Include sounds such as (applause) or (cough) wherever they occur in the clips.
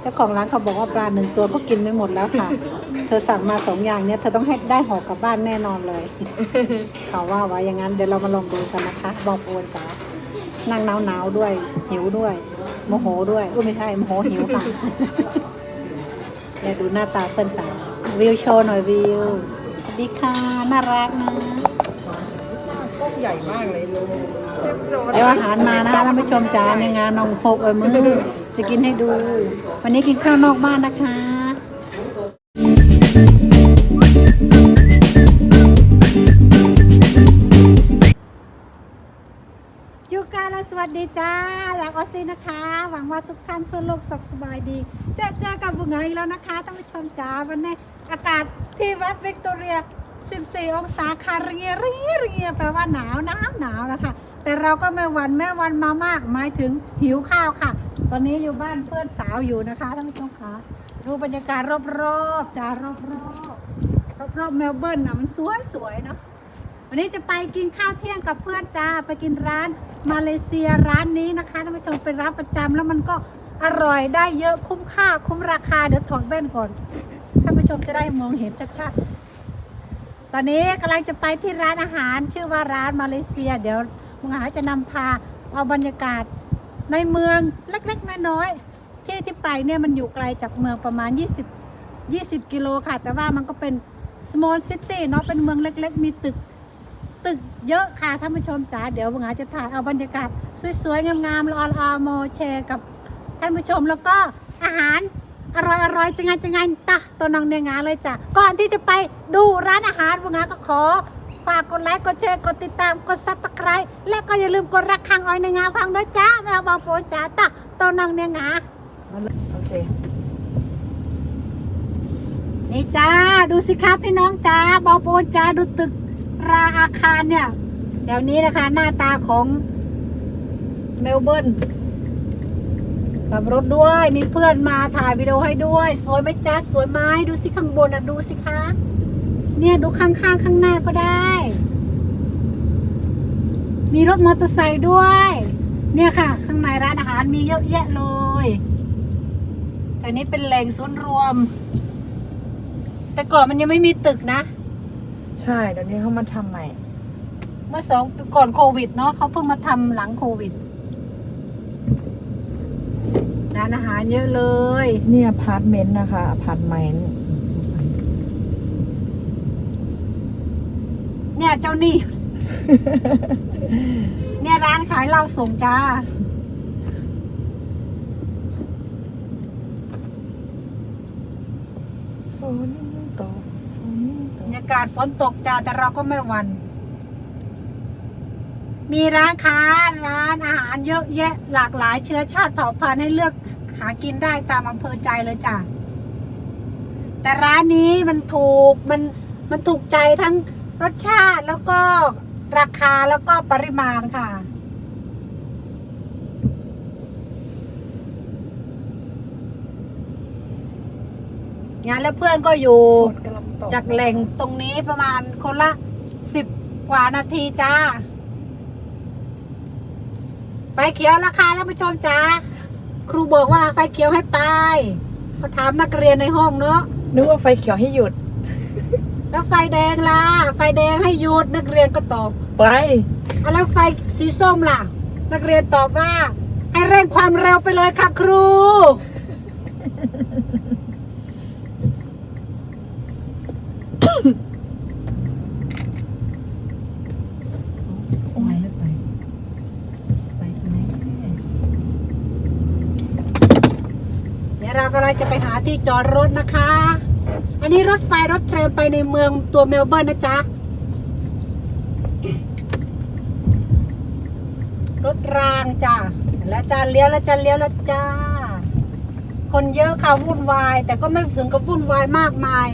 เจ้าของร้านเขาบอกว่าปลาหนึ่งตัวก็กินไม่หมดแล้วค่ะ เธอสั่งมาสองอย่างเนี่ยเธอต้องให้ได้ห่อกลับบ้านแน่นอนเลย เขาว่าไว้อย่างนั้นเดี๋ยวเรามาลองดูกันนะคะบอกโอนจ๋านั่งหนาวหนาวๆด้วย หิวด้วย โมโหด้วยอุ้ยไม่ใช่โมโหหิวค่ะเนี่ยดูหน้าตาเพื่อนสาววิวโชว์หน่อยวิวสวัสดีค่ะน่ารักนะก้มใหญ่มากเลยลูกเดี๋ยวอาหารมานะคะท่านผู้ชมจ๋าในงานนองพกไว้มือ จะกินให้ดู วันนี้กินข้าวนอกบ้านนะคะจูการและสวัสดีจ้าจากออสซี่นะคะ หวังว่าทุกท่านทั่วโลกสุขสบายดี เจอเจอกับบุญไงอีกแล้วนะคะท่านผู้ชมจ้าวันนี้อากาศที่วัดวิกตอเรีย 14 องศาคาเรียเรียเรียแปลว่าหนาวหนาวหนาวนะคะ แต่เราก็ไม่หวันแม่วันมามาก หมายถึงหิวข้าวค่ะ ตอนนี้อยู่บ้านเพื่อนสาวอยู่นะคะท่านผู้ชมคะดูบรรยากาศรอบๆจ้ารอบๆรอบๆเมลเบิร์นนะมันสวยสวยๆเนาะวันนี้จะไปกินข้าวเที่ยงกับเพื่อนจ้าไปกินร้านมาเลเซียร้านนี้นะคะท่านผู้ชมเป็นร้านประจำแล้วมันก็อร่อยได้เยอะคุ้มค่าคุ้มราคาเดี๋ยวถอดแว่นก่อนท่านผู้ชมจะได้มองเห็นชัดๆตอนนี้กำลังจะไปที่ร้านอาหาร ชื่อว่าร้านมาเลเซีย เดี๋ยวมึงหาจะนำพาเอาบรรยากาศ ในเมืองเล็กๆน้อยๆที่ที่ไปเนี่ยมันอยู่ไกลจากเมืองประมาณ 20 20 กิโลค่ะ แต่ว่ามันก็เป็น small city เนาะเป็นเมืองเล็กๆ มีตึกตึกเยอะค่ะท่านผู้ชมจ๋าเดี๋ยวบังอาจะถ่ายเอาบรรยากาศสวยๆ งามๆรอรอโมแชร์กับท่านผู้ชมแล้วก็อาหารอร่อยๆจะไงจะไงตะตัวน้องเนงาเลยจ้ะก่อนที่จะไปดูร้านอาหารบังอาก็ขอ ฝากกดไลค์ กดแชร์ กดติดตาม กดซับสไครต์และก็อย่าลืมกดรักคังออยเนียงาฟังด้วยจ้าแมวบางโปนจ๋าตะตัวน้องเนียงาโอเค นี่จ้า ดูสิครับพี่น้องจ้าบอโปนจ้าดูตึกราอาคารเนี่ยแถวนี้นะคะ หน้าตาของเมลเบิร์นขับรถด้วยมีเพื่อนมาถ่ายวิดีโอให้ด้วย สวยไหมจ้าสวยไหมดูสิข้างบนอะ ดูสิคะ เนี่ยดูข้างๆข้างหน้าก็ได้ มีรถมอเตอร์ไซค์ด้วย เนี่ยค่ะ ข้างในร้านอาหารมีเยอะแยะเลยแต่นี้เป็นแหล่งศูนย์รวม แต่ก่อนมันยังไม่มีตึกนะ ใช่เดี๋ยวนี้เขามาทำใหม่ เมื่อสองปีก่อนโควิดเนาะเขาเพิ่งมาทำหลังโควิดร้านอาหารเยอะเลย เนี่ยอพาร์ตเมนต์นะคะอพาร์ตเมนต์ เนี่ยเจ้านี่เนี่ยร้านขายเหล้าส่งจ้า ฝนตกฝนตบรกรยากาศฝนตกจ้าแต่เราก็ไม่หวัน มีร้านค้าร้านอาหารเยอะแยะหลากหลายเชื้อชาติเผ่าพันธุ์ให้เลือกหากินได้ตามอำเภอใจเลยจ้ะแต่ร้านนี้มันถูกมันมันถูกใจทั้ง รสชาติแล้วก็ราคาแล้วก็ปริมาณค่ะงานแล้วเพื่อนก็อยู่จากแหล่งตรงนี้ประมาณคนละสิบกว่านาทีจ้า ไฟเขียวราคาท่านผู้ชมจ้า ครูบอกว่าไฟเขียวให้ไปเขาถามนักเรียนในห้องเนาะนึกว่าไฟเขียวให้หยุด แล้วไฟแดงล่ะ ไฟแดงให้หยุดนักเรียนก็ตอบไป อะแล้วไฟสีส้มล่ะ นักเรียนตอบว่าให้เร่งความเร็วไปเลยค่ะครู โอ้ยไม่ไป ไปไหมเดี๋ยวเรากำลังจะไปหาที่จอดรถนะคะ อันนี้รถไฟรถเทรนไปในเมืองตัวเมลเบิร์นนะจ๊ะ รถรางจ้ะแล้วจ้าเลี้ยวแล้วจ้าเลี้ยวแล้วจ้า คนเยอะค่ะวุ่นวาย แต่ก็ไม่ถึงกับวุ่นวายมากมาย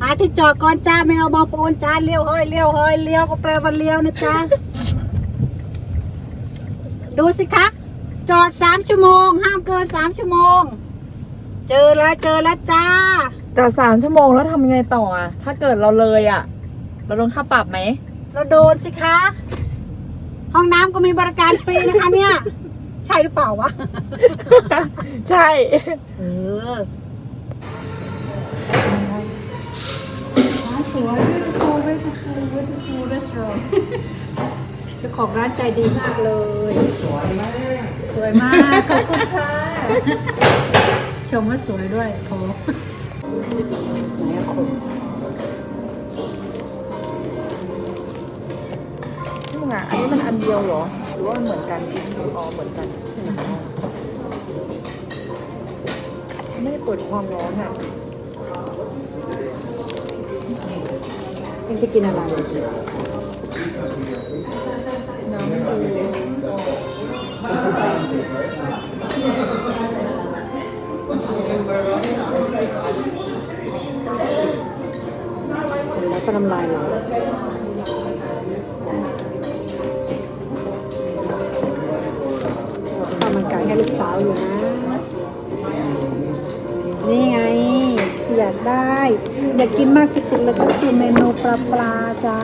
หาที่จอดก่อนจ้าไม่เอาบองปูนจ้าเลี้ยวเฮ้ยเลี้ยวเฮ้ยเลี้ยวก็แปลว่าเลี้ยวนะจ๊ะดูสิคะจอดสามชั่วโมง ห้ามเกินสามชั่วโมง เจอแล้วเจอแล้วจ้า แต่สามชั่วโมงแล้วทำยังไงต่ออะ ถ้าเกิดเราเลยอะ เราโดนค่าปรับไหม เราโดนสิคะ ห้องน้ำก็มีบริการฟรีนะคะเนี่ย ใช่หรือเปล่าวะ ใช่ เออร้านสวย beautiful beautiful beautiful restaurant เจ้าของร้านใจดีมากเลย สวยมาก สวยมาก ขอบคุณค่ะ ชมว่าสวยด้วยโถ ไหนอะคนนี่มึงอะอันนี้มันอันเดียวเหรอ หรือว่ามันเหมือนกันอ๋อเหมือนกันไม่ได้เปิดความร้อนอะเอ็งจะกินอะไร ก็น้ำลายเราข้าวมันไก่ให้ลูกสาวอยู่นะ นี่ไง อยากได้ อยากกินมากที่สุดเลยก็คือเมนูปลาปลาจ้า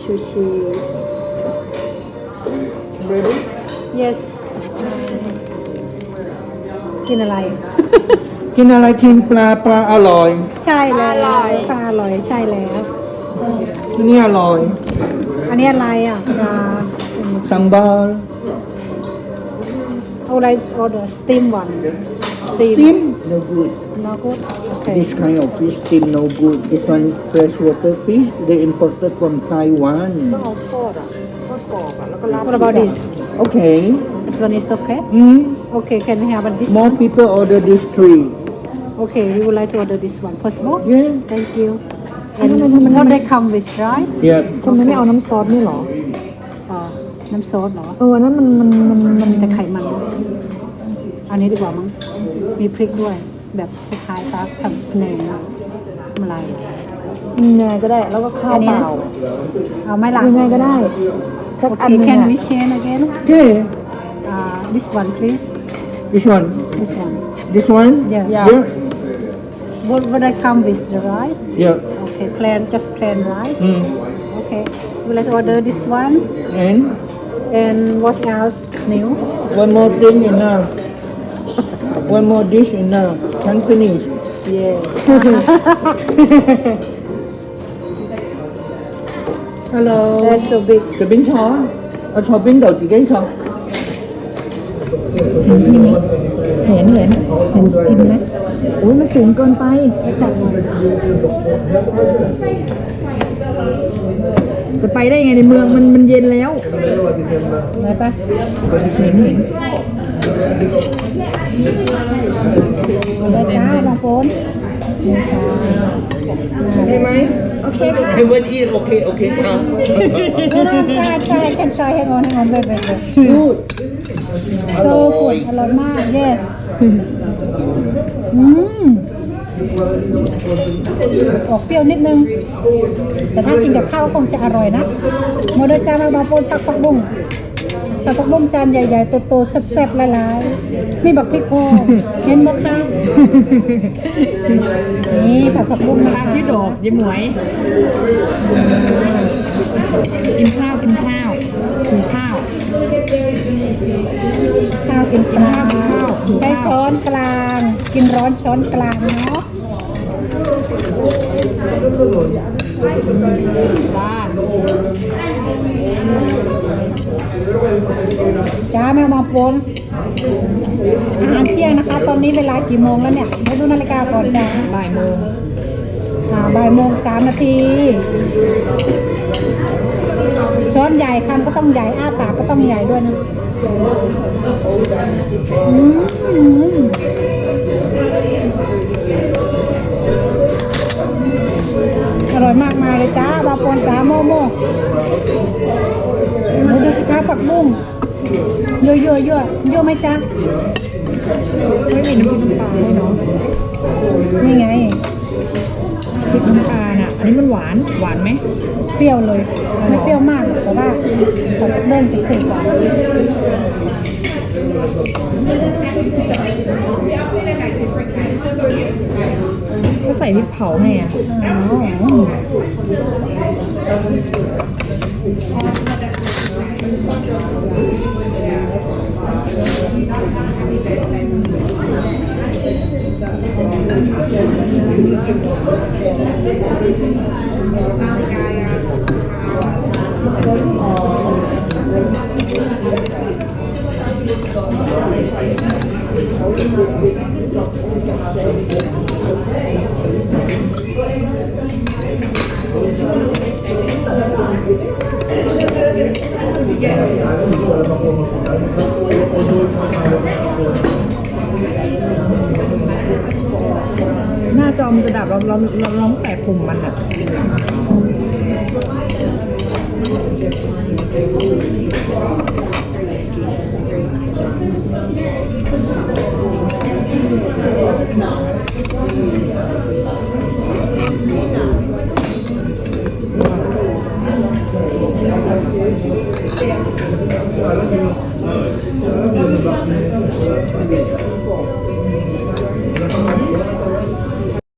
ชูชี Ready? yes กินอะไร กินอะไรกินปลาปลาอร่อย ใช่แล้วปลาอร่อยใช่แล้ว ที่นี่อร่อยอันนี้อะไรอะปลาซัมบาร์เอาอะไร order steam one steam steam no good no good okay this kind of fish steam no good this one freshwater fish they imported from Taiwan ต้องเอาทอดอะทอดกรอบอะแล้วก็ราด what about this okay this one is okay mm. Okay can we have this more people order this three okay we would like to order this one possible yeah thank you and what they come with rice yeah ทำไมไม่เอาน้ำซอสนี่หรอ อ่าน้ำซอสเหรอ เอออันนั้นมันมันมันมันมีแต่ไขมันนะอันนี้ดีกว่ามั้ง มีพริกด้วย แบบคล้ายๆปลาทำพะแนงนะมาลายยังไงก็ได้ แล้วก็ข้าวอันนี้เปนะล่าเอาไหม่ล่ะยังไงก็ได้ สักอัน Okay, หนึง can อะ we share again? okay Uh, this one, please. this one This one. this one Yeah. yeah yeah, Would, would I come with the rice? yeah. Okay, plain, just plain rice. Mm. Okay. Will I order this one? and And what else new? one more thing enough one more dish enough can finish Yeah. (laughs) hello That's so big. 随便坐啊，我坐边度自己坐。 เห็นเห็นเห็นกินไหมอุ้ยมันสูงเกินไปไปจับหน่อยจะไปได้ไงในเมืองมันมันเย็นแล้วไหนปะเห็นเห็นเอาได้จ้าบางคน นี่ค่ะใช่ไหมโอเคค่ะ I will eat okay okay ครับ No, no, try, try. I can try. Hang on, hang on. Wait, wait, wait. Good So good. อร่อยมาก yes อืมออกเปรี้ยวนิดนึง แต่ถ้ากินกับข้าวก็คงจะอร่อยนะ โมเดลจานเราบาโปนตักผักบุ้ง ตักผักบุ้งจานใหญ่ๆโตๆแซ่บๆหลายๆมีบักพริกโพเห็นไหมคะนี่ผัดผักบุ้งนะคะ พี่ดอกยายหมวย กินข้าว กินข้าว กินข้าว ข้าวกินปลากินข้าวกินข้าวใช้ช้อนกลาง กินร้อนช้อนกลางเนาะจ้า จ้าแมวมาปนอาหารเที่ยงนะคะ ตอนนี้เวลากี่โมงแล้วเนี่ยไม่ดูนาฬิกาก่อนจ้าบ่ายโมงอ่าบ่ายโมงสามนาที ช้อนใหญ่คำก็ต้องใหญ่อ้าปากก็ต้องใหญ่ด้วยนะอืมอร่อยมากมายเลยจ้าบาปนจ้าโมโมดูดูสิคะ ผักบุ้งเยอะเยอะเยอะเยอะไหมจ๊ะไม่มีน้ำพริกน้ำปลาด้วยเนาะนี่ไงอพริกน้ำปลาน่ะอันนี้มันหวานหวานไหมเปรี้ยวเลย ไม่เปรี้ยวมากหรอกแต่ว่าแต่เริ่มจะเค็มก่อนก็ใส่พริกเผาให้อะอ๋อ ห เราเราเราเราต้องแตะปุ่มมันอะ